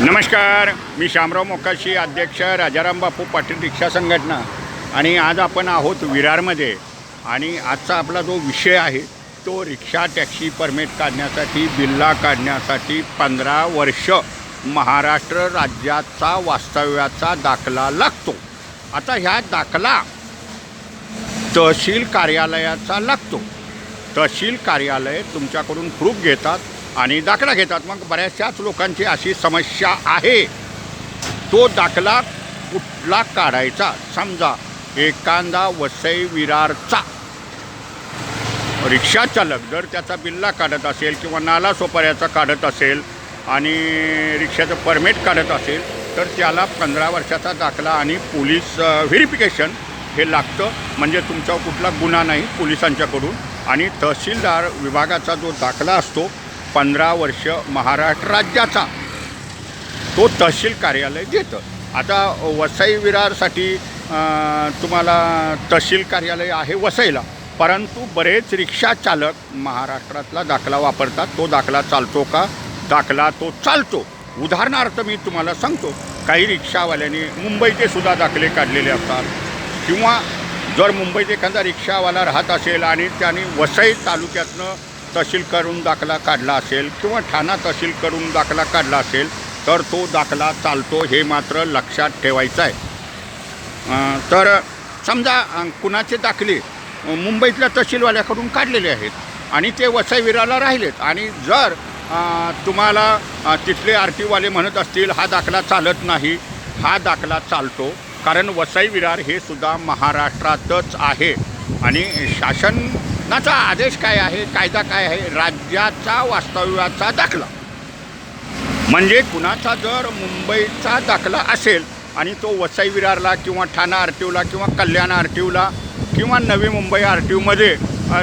नमस्कार मी शामराव मोकाशी अध्यक्ष राजाराम बापू पाटील रिक्षा संघटना. आणि आज आपण आहोत विरारमध्ये. आणि आजचा आपला जो विषय आहे तो रिक्षा टॅक्सी परमिट काढण्यासाठी बिल्ला काढण्यासाठी पंधरा वर्ष महाराष्ट्र राज्याचा वास्तव्याचा दाखला लागतो. आता ह्या दाखला तहसील कार्यालयाचा लागतो. तहसील कार्यालय तुमच्याकडून प्रूफ घेतात. आणि दाखला घेतात. मग बऱ्याचशाच लोकांची अशी समस्या आहे. तो दाखला कुठला काढायचा? समजा एखादा वसई विरारचा रिक्षा चालक जर त्याचा बिल्ला काढत असेल किंवा नाला सोपाऱ्याचा काढत असेल आणि रिक्षाचं परमिट काढत असेल तर त्याला पंधरा वर्षाचा दाखला आणि पोलीस व्हेरिफिकेशन हे लागतं. म्हणजे तुमचा कुठला गुन्हा नाही पोलिसांच्याकडून. आणि तहसीलदार विभागाचा जो दाखला असतो पंधरा वर्ष महाराष्ट्र राज्याचा. तो तहसील कार्यालय देतं आता वसई विरारसाठी तुम्हाला तहसील कार्यालय आहे वसईला. परंतु बरेच रिक्षा चालक महाराष्ट्रातला दाखला वापरतात. तो दाखला चालतो का? दाखला तो चालतो. उदाहरणार्थ मी तुम्हाला सांगतो. काही रिक्षावाल्यांनी मुंबईचे सुद्धा दाखले काढलेले असतात. किंवा जर मुंबईत एखादा रिक्षावाला राहत असेल आणि त्याने वसई तालुक्यातनं तहसील करून दाखला काढला असेल किंवा ठाणा तहसील करून दाखला काढला असेल तर तो दाखला चालतो हे मात्र लक्षात ठेवायचं आहे. तर समजा कुणाचे दाखले मुंबईतल्या तहसीलवाल्याकडून काढलेले आहेत आणि ते वसईविराला राहिलेत आणि जर तुम्हाला तिथले आर म्हणत असतील हा दाखला चालत नाही हा दाखला चालतो कारण वसई विरार हे सुद्धा महाराष्ट्रातच आहे. आणि शासन शासनाचा आदेश काय आहे कायदा काय आहे राज्याचा वास्तव्याचा दाखला. म्हणजे कुणाचा जर मुंबईचा दाखला असेल आणि तो वसई विरारला किंवा ठाणा आर टी ओला किंवा कल्याण आर टी ओला किंवा नवी मुंबई आर टी ओमध्ये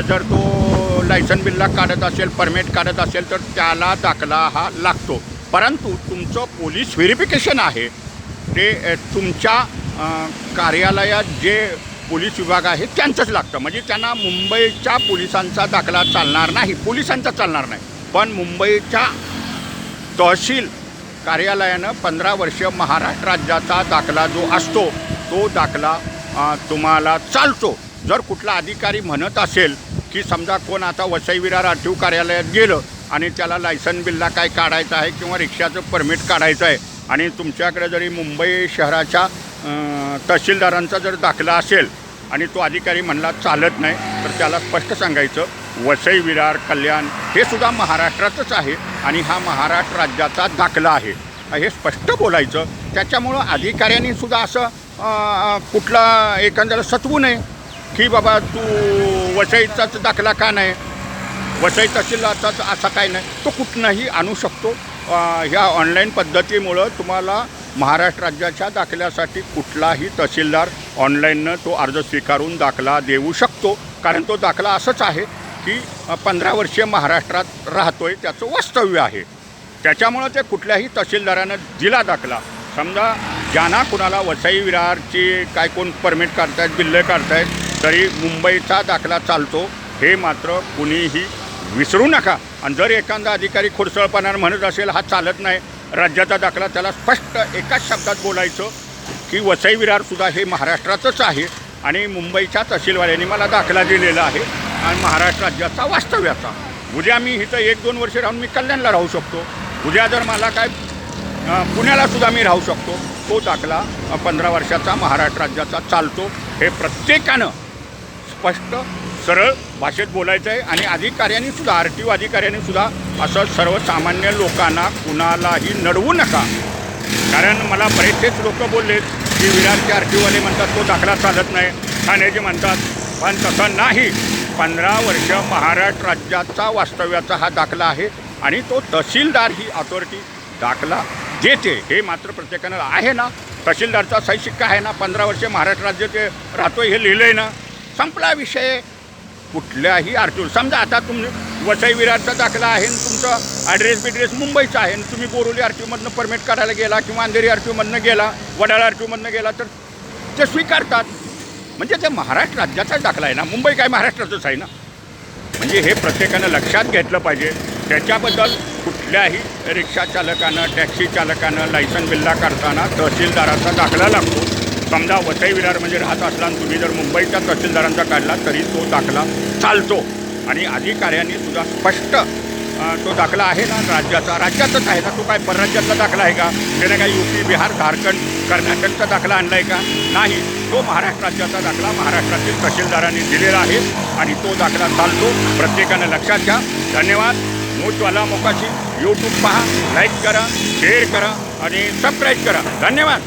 जर तो लायसन बिलला काढत असेल परमिट काढत असेल तर त्याला दाखला हा लागतो. परंतु तुमचं पोलीस व्हेरिफिकेशन आहे ते तुमच्या कार्यालयात जे पोलीस विभाग आहे त्यांचंच लागतं. म्हणजे त्यांना मुंबईच्या पोलिसांचा दाखला चालणार नाही पोलिसांचा चालणार नाही. पण मुंबईच्या तहसील कार्यालयानं पंधरा वर्ष महाराष्ट्र राज्याचा दाखला जो असतो तो दाखला तुम्हाला चालतो. जर कुठला अधिकारी म्हणत असेल की समजा कोण आता वसई विरार आर टी कार्यालयात गेलं आणि त्याला लायसन बिलला काय काढायचं आहे किंवा रिक्षाचं परमिट काढायचं आहे आणि तुमच्याकडे जरी मुंबई शहराच्या तहसीलदारांचा जर दाखला असेल आणि तो अधिकारी म्हणला चालत नाही. तर त्याला स्पष्ट सांगायचं वसई विरार कल्याण हे सुद्धा महाराष्ट्रातच आहे आणि हा महाराष्ट्र राज्याचा दाखला आहे. हे स्पष्ट बोलायचं. त्याच्यामुळं अधिकाऱ्यांनी सुद्धा असं कुठला एखाद्याला सचवू नये की बाबा तू वसईचाच दाखला का नाही? वसई तहसीलदारचाच असा काय नाही? तो कुठनंही आणू शकतो. ह्या ऑनलाईन पद्धतीमुळं तुम्हाला महाराष्ट्र राज्याच्या दाखल्यासाठी कुठलाही तहसीलदार ऑनलाईननं तो अर्ज स्वीकारून दाखला देऊ शकतो. कारण तो दाखला असंच आहे की पंधरा वर्षे महाराष्ट्रात राहतो आहे त्याचं वास्तव्य आहे. त्याच्यामुळं ते कुठल्याही तहसीलदारानं दिला दाखला. समजा ज्यांना कुणाला वसई विरारची काय कोण परमिट काढतायत बिल्ले काढतायत तरी मुंबईचा दाखला चालतो हे मात्र कुणीही विसरू नका. आणि जर एखादा अधिकारी खुरसळपणानं म्हणत असेल हा चालत नाही राज्याचा दाखला त्याला स्पष्ट एकाच शब्दात बोलायचं की वसई विरारसुद्धा हे महाराष्ट्रातच आहे आणि मुंबईच्या तहसीलवाल्यांनी मला दाखला दिलेला आहे आणि महाराष्ट्र राज्याचा वास्तव्याचा. उद्या मी इथं एक दोन वर्ष राहून मी कल्याणला राहू शकतो. उद्या जर मला काय पुण्याला सुद्धा मी राहू शकतो. तो दाखला पंधरा वर्षाचा महाराष्ट्र राज्याचा चालतो. हे प्रत्येकानं स्पष्ट सरळ भाषेत बोलायचं आहे आणि अधिकाऱ्यांनी सुद्धा आर टी ओ अधिकाऱ्यांनी सुद्धा असं सर्वसामान्य लोकांना कुणालाही नडवू नका. कारण मला बरेचसेच लोक बोललेत की विरारचे आर टी ओवाले म्हणतात तो दाखला चालत नाही. ठाण्याचे म्हणतात पण तसं नाही. पंधरा वर्ष महाराष्ट्र राज्याचा वास्तव्याचा हा दाखला आहे आणि तो तहसीलदार ही अथॉरिटी दाखला देते. हे मात्र प्रत्येकानं आहे ना? तहसीलदारचा सही शिक्का आहे ना? पंधरा वर्ष महाराष्ट्र राज्य ते राहतोय हे लिहिलं आहे ना? संपला विषय. कुठल्याही अडचण समजा आता तुम्ही वसई विरारचा दाखला आहे आणि तुमचा ॲड्रेस बिड्रेस मुंबईचा आहे आणि तुम्ही बोरोली आर परमिट काढायला गेला किंवा अंधेरी आर गेला वडाळा आर गेला तर ते स्वीकारतात. म्हणजे ते महाराष्ट्र राज्याचाच दाखला आहे ना. मुंबई काय महाराष्ट्राचंच आहे ना. म्हणजे हे प्रत्येकानं लक्षात घेतलं पाहिजे. त्याच्याबद्दल कुठल्याही रिक्षा चालकानं टॅक्सी चालकानं लायसन बिल्ला काढताना तहसीलदाराचा दाखला लागतो. समजा वसई विरारमध्ये म्हणजे राहत असला आणि तुम्ही जर मुंबईच्या तहसीलदारांचा काढला तरी तो दाखला चालतो. आणि अधिकाऱ्यांनी सुद्धा स्पष्ट तो दाखला आहे ना राज्याचा? राज्यातच आहे ना तो काय परराज्यातला दाखला आहे का? त्याने काही यू पी बिहार झारखंड कर्नाटकचा दाखला आणला आहे का? नाही. तो महाराष्ट्र राज्याचा दाखला महाराष्ट्रातील तहसीलदारांनी दिलेला आहे आणि तो दाखला चालतो. प्रत्येकानं लक्षात घ्या. धन्यवाद. मूचवाला मोकाशी. यूट्यूब पहा. लाईक करा. शेअर करा. आणि सबस्क्राईब करा. धन्यवाद.